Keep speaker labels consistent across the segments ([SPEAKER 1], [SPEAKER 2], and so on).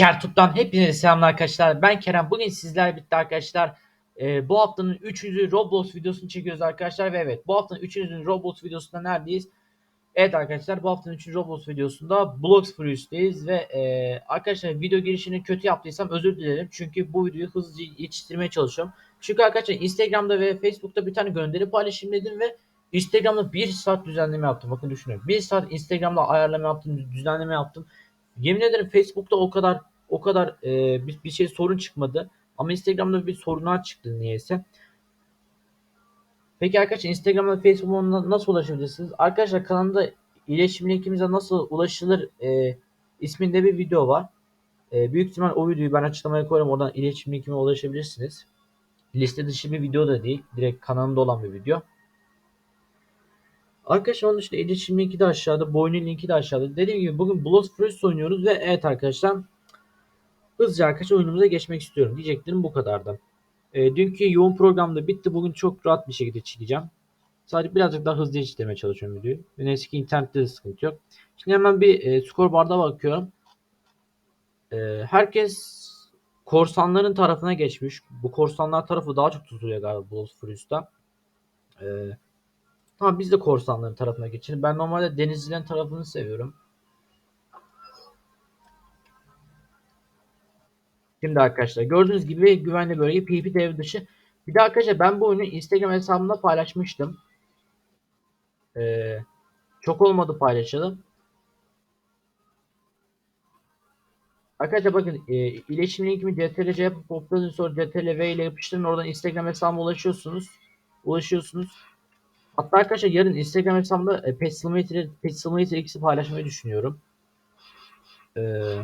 [SPEAKER 1] Şertut'tan hepinize selamlar arkadaşlar. Ben Kerem. Bugün sizler bitti arkadaşlar. Ee, bu haftanın 3. Roblox videosunu çekiyoruz arkadaşlar. Ve evet bu haftanın 3. Roblox videosunda neredeyiz? Evet arkadaşlar bu haftanın 3. Roblox videosunda Blox Fruits'teyiz. Ve e, arkadaşlar video girişini kötü yaptıysam özür dilerim. Çünkü bu videoyu hızlıca yetiştirmeye çalışıyorum. Çünkü arkadaşlar Instagram'da ve Facebook'ta bir tane gönderi paylaşayım dedim ve Instagram'da 1 saat düzenleme yaptım. Bakın düşünün. 1 saat Instagram'da ayarlama yaptım, düzenleme yaptım. Yemin ederim Facebook'ta o kadar o kadar e, bir, bir şey sorun çıkmadı. Ama Instagram'da bir sorunlar çıktı niyeyse. Peki arkadaşlar Instagram'da Facebook'a nasıl ulaşabilirsiniz? Arkadaşlar kanalımda iletişim linkimize nasıl ulaşılır e, isminde bir video var. E, büyük ihtimal o videoyu ben açıklamaya koyarım. Oradan iletişim linkime ulaşabilirsiniz. Liste dışı bir video da değil. Direkt kanalımda olan bir video. Arkadaşlar onun dışında iletişim linki de aşağıda. Boynu linki de aşağıda. Dediğim gibi bugün Blood Fruits oynuyoruz ve evet arkadaşlar hızlıca arkadaşlar oyunumuza geçmek istiyorum. Diyeceklerim bu kadardı. E, dünkü yoğun programda bitti. Bugün çok rahat bir şekilde çekeceğim. Sadece birazcık daha hızlı işlemeye çalışıyorum videoyu. Neyse ki internette de sıkıntı yok. Şimdi hemen bir e, skor barda bakıyorum. E, herkes korsanların tarafına geçmiş. Bu korsanlar tarafı daha çok tutuluyor galiba Blood Fruits'ta. Eee Tamam biz de korsanların tarafına geçelim. Ben normalde denizcilerin tarafını seviyorum. Şimdi arkadaşlar gördüğünüz gibi güvenli bölge PvP devre dışı. Bir de arkadaşlar ben bu oyunu Instagram hesabımda paylaşmıştım. Ee, çok olmadı paylaşalım. Arkadaşlar bakın e, iletişim linkimi CTRL yapıp kopyaladığınız sonra CTRL V ile yapıştırın. Oradan Instagram hesabıma ulaşıyorsunuz. Ulaşıyorsunuz. Hatta arkadaşlar yarın Instagram hesabımda e, Simulator X'i paylaşmayı düşünüyorum. Ee,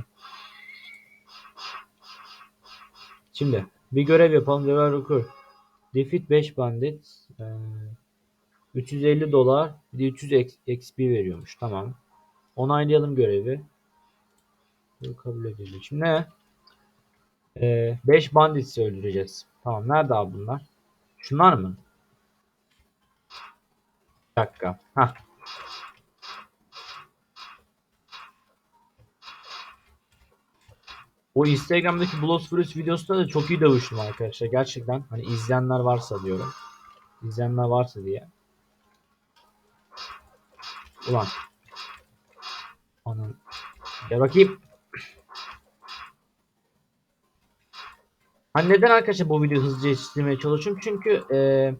[SPEAKER 1] şimdi bir görev yapalım. Level Record. Defeat 5 bandit. Ee, 350 dolar. Bir de 300 XP veriyormuş. Tamam. Onaylayalım görevi. Kabul edildi. Şimdi ne? Ee, 5 bandits öldüreceğiz. Tamam. Nerede abi bunlar? Şunlar mı? Bir dakika. Hah. O Instagram'daki Blossfruits videosunda da çok iyi dövüştüm arkadaşlar. Gerçekten hani izleyenler varsa diyorum. İzleyenler varsa diye. Ulan. Anam. Gel bakayım. Hani neden arkadaşlar bu videoyu hızlıca yetiştirmeye çalışıyorum? Çünkü eee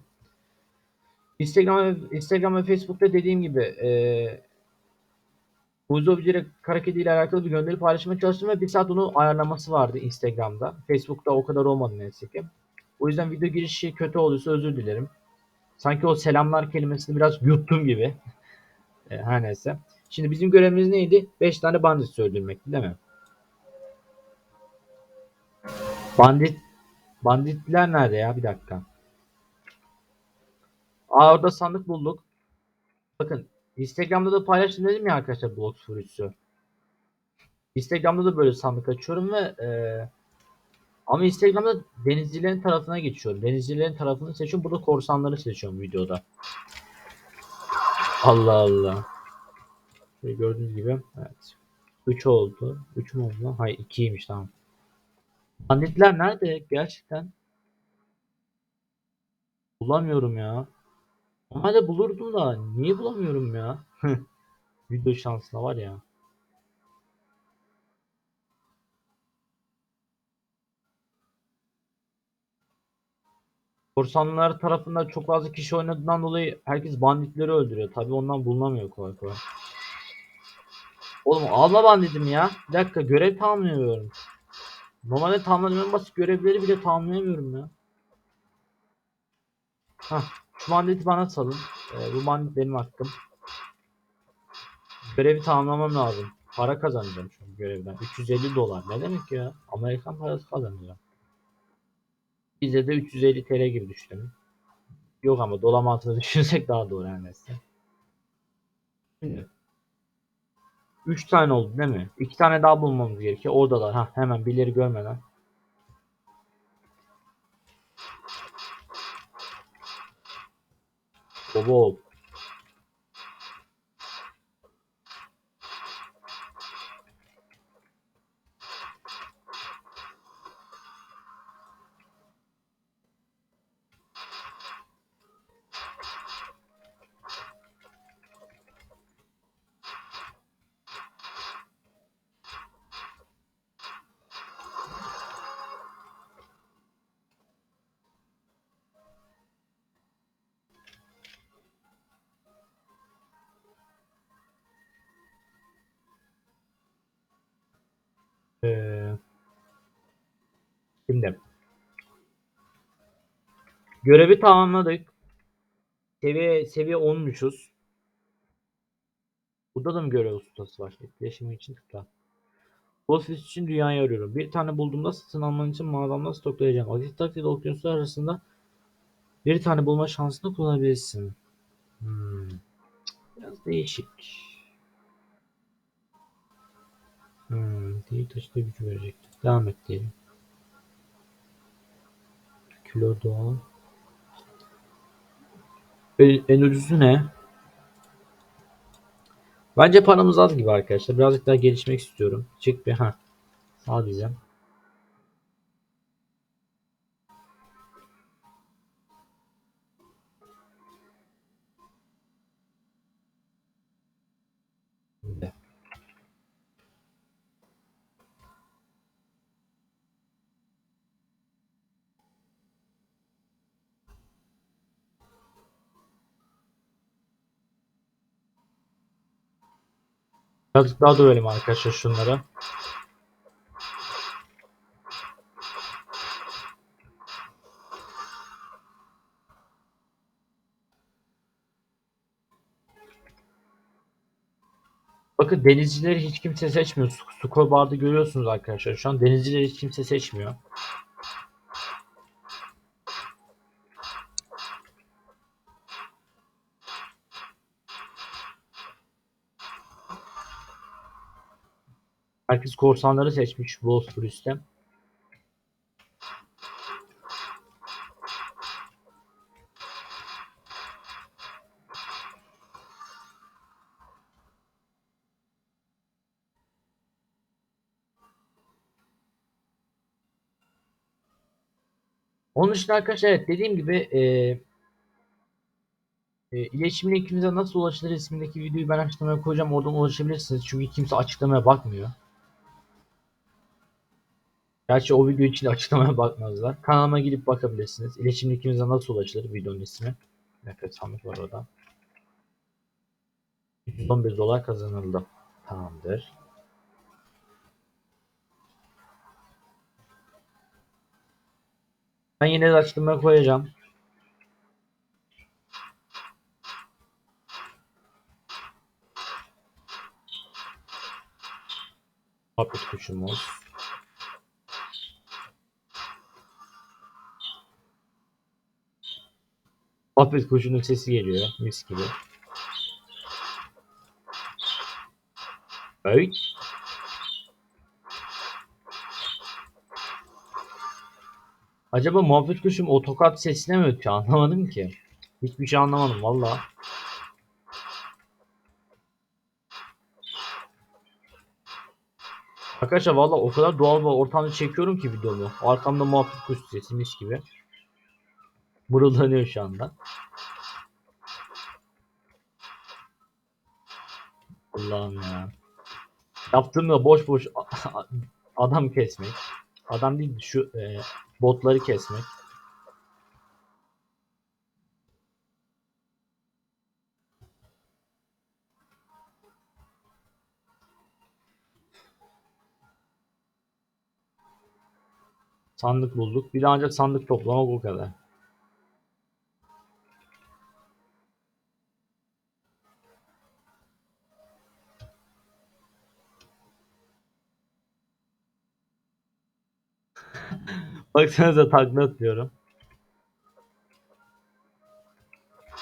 [SPEAKER 1] Instagram, Instagram ve Facebook'ta dediğim gibi e, Kara kedi ile alakalı bir gönderi paylaşmaya çalıştım ve bir saat onu ayarlaması vardı Instagram'da. Facebook'ta o kadar olmadı neyse ki. O yüzden video girişi kötü olduysa özür dilerim. Sanki o selamlar kelimesini biraz yuttum gibi. e, her neyse. Şimdi bizim görevimiz neydi? 5 tane bandit öldürmekti değil mi? Bandit banditler nerede ya? Bir dakika. Aa orada sandık bulduk. Bakın Instagram'da da paylaştım dedim ya arkadaşlar blog sürücüsü. Instagram'da da böyle sandık açıyorum ve e, ama Instagram'da denizcilerin tarafına geçiyorum. Denizcilerin tarafını seçiyorum. Burada korsanları seçiyorum videoda. Allah Allah. Şöyle gördüğünüz gibi evet. 3 oldu. 3 mü oldu? Hayır 2'ymiş tamam. Banditler nerede gerçekten? Bulamıyorum ya. Normalde bulurdum da niye bulamıyorum ya? Video şansına var ya. Korsanlar tarafından çok fazla kişi oynadığından dolayı herkes banditleri öldürüyor. Tabi ondan bulunamıyor kolay kolay. Oğlum alma banditim ya. Bir dakika görev tamamlıyorum. Normalde tamamladığım basit görevleri bile tamamlayamıyorum ya. Hah. Şu bana salın. Ee, bu bandit benim hakkım. Görevi tamamlamam lazım. Para kazanacağım şu görevden. 350 dolar. Ne demek ya? Amerikan parası kazanacağım. Bize de 350 TL gibi düşünelim. Yok ama dolar mantığını düşünsek daha doğru her neyse. Şimdi 3 tane oldu değil mi? 2 tane daha bulmamız gerekiyor. Oradalar. Ha hemen birileri görmeden. the wall Ee, şimdi görevi tamamladık. Seviye seviye 10'muşuz. Burada da mı görev ustası var? Etkileşimi için tıkla. Boss list için dünyayı arıyorum. Bir tane bulduğumda satın alman için mağazamdan stoklayacağım. Aktif takdir okyanusu arasında bir tane bulma şansını kullanabilirsin. Hmm. Biraz değişik. Hmm. Değil taşıda gücü verecek. Devam et diyelim. Kilo doğal. En, en ucuzu ne? Bence paramız az gibi arkadaşlar. Birazcık daha gelişmek istiyorum. Çık bir ha. Sağ diyeceğim. Birazcık daha dövelim arkadaşlar şunlara. Bakın denizcileri hiç kimse seçmiyor. Su- Scoreboard'ı görüyorsunuz arkadaşlar. Şu an denizcileri hiç kimse seçmiyor. Herkes korsanları seçmiş Bosphorus'te. Onun dışında arkadaşlar evet dediğim gibi e, e, iletişim linkimize nasıl ulaşılır ismindeki videoyu ben açıklamaya koyacağım. Oradan ulaşabilirsiniz. Çünkü kimse açıklamaya bakmıyor. Gerçi o video için açıklamaya bakmazlar. Kanalıma gidip bakabilirsiniz. İletişim linkimize nasıl ulaşılır videonun ismi. Nefret sandık var orada. 111 dolar kazanıldı. Tamamdır. Ben yine de açıklamaya koyacağım. Muhabbet kuşumuz. Muhabbet kuşunun sesi geliyor. Mis gibi. Evet. Acaba muhabbet kuşum o tokat sesine mi ötüyor? Anlamadım ki. Hiçbir şey anlamadım valla. Arkadaşlar valla o kadar doğal bir ortamda çekiyorum ki videomu. Arkamda muhabbet kuş sesi mis gibi. Mırıldanıyor şu anda. Allah'ım ya. Yaptığım da boş boş adam kesmek. Adam değil şu e, botları kesmek. Sandık bulduk. Bir de ancak sandık toplamak o kadar. Baksanıza takla atıyorum.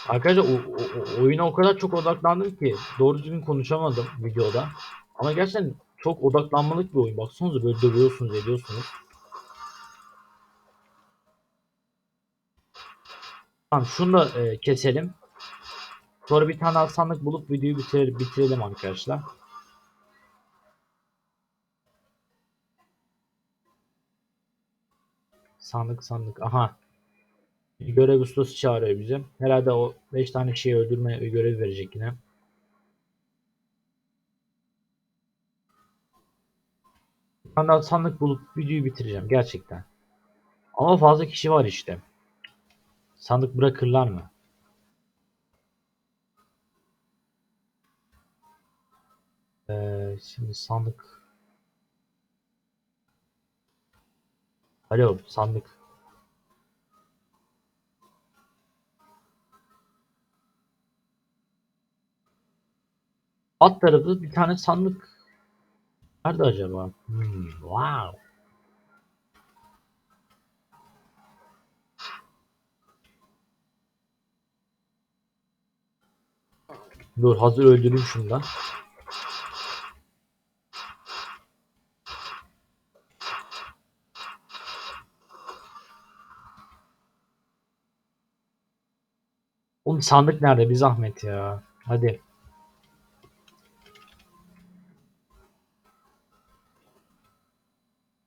[SPEAKER 1] Arkadaşlar o, o- oyuna o kadar çok odaklandım ki doğru düzgün konuşamadım videoda. Ama gerçekten çok odaklanmalık bir oyun. Baksanıza böyle dövüyorsunuz ediyorsunuz. Tamam şunu da e, keselim. Sonra bir tane daha sandık bulup videoyu bitirelim, bitirelim arkadaşlar. Sandık sandık. Aha. Görev ustası çağırıyor bizi. Herhalde o 5 tane şeyi öldürme görevi verecek yine. Daha sandık bulup videoyu bitireceğim gerçekten. Ama fazla kişi var işte. Sandık bırakırlar mı? Ee, şimdi sandık Alo sandık. Alt tarafı bir tane sandık. Nerede acaba? Hmm, wow. Dur hazır öldüreyim şundan. Oğlum sandık nerede? Bir zahmet ya. Hadi.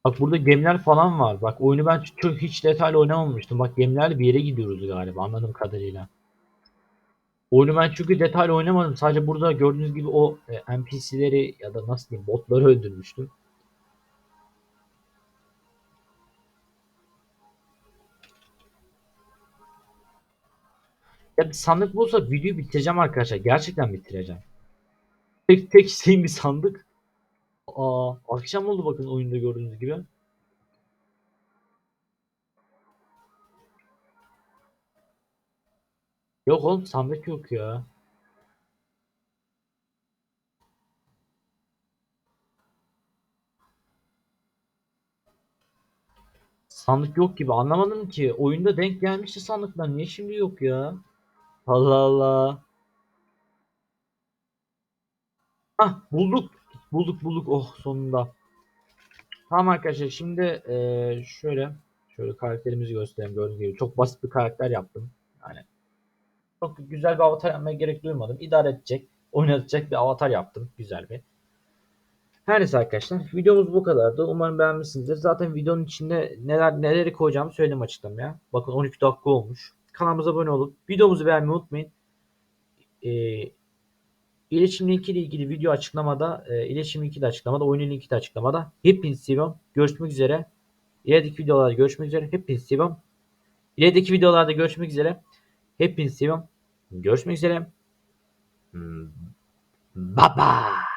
[SPEAKER 1] Bak burada gemiler falan var. Bak oyunu ben çok hiç detaylı oynamamıştım. Bak gemilerle bir yere gidiyoruz galiba anladığım kadarıyla. Oyunu ben çünkü detaylı oynamadım. Sadece burada gördüğünüz gibi o e, NPC'leri ya da nasıl diyeyim botları öldürmüştüm. Ya bir sandık bulsa videoyu bitireceğim arkadaşlar. Gerçekten bitireceğim. Tek tek isteğim bir sandık. Aa, akşam oldu bakın oyunda gördüğünüz gibi. Yok oğlum sandık yok ya. Sandık yok gibi anlamadım ki. Oyunda denk gelmişti sandıklar. Niye şimdi yok ya? Allah Allah. Hah bulduk. Bulduk bulduk. Oh sonunda. Tamam arkadaşlar şimdi eee, şöyle şöyle karakterimizi göstereyim gördüğünüz gibi. Çok basit bir karakter yaptım. Yani çok güzel bir avatar yapmaya gerek duymadım. İdare edecek, oynatacak bir avatar yaptım. Güzel bir. Her neyse arkadaşlar videomuz bu kadardı. Umarım beğenmişsinizdir. Zaten videonun içinde neler neleri koyacağımı söyledim açıklamaya. Bakın 12 dakika olmuş. Kanalımıza abone olup videomuzu beğenmeyi unutmayın. Ee, iletişim linki ile ilgili video açıklamada, e, iletişim linki de açıklamada, oyunun linki de açıklamada. Hepinizi seviyorum. Görüşmek üzere. İlerideki videolarda görüşmek üzere. Hepinizi seviyorum. İlerideki videolarda görüşmek üzere. Hepinizi seviyorum. Görüşmek üzere. Hmm, Bye bye.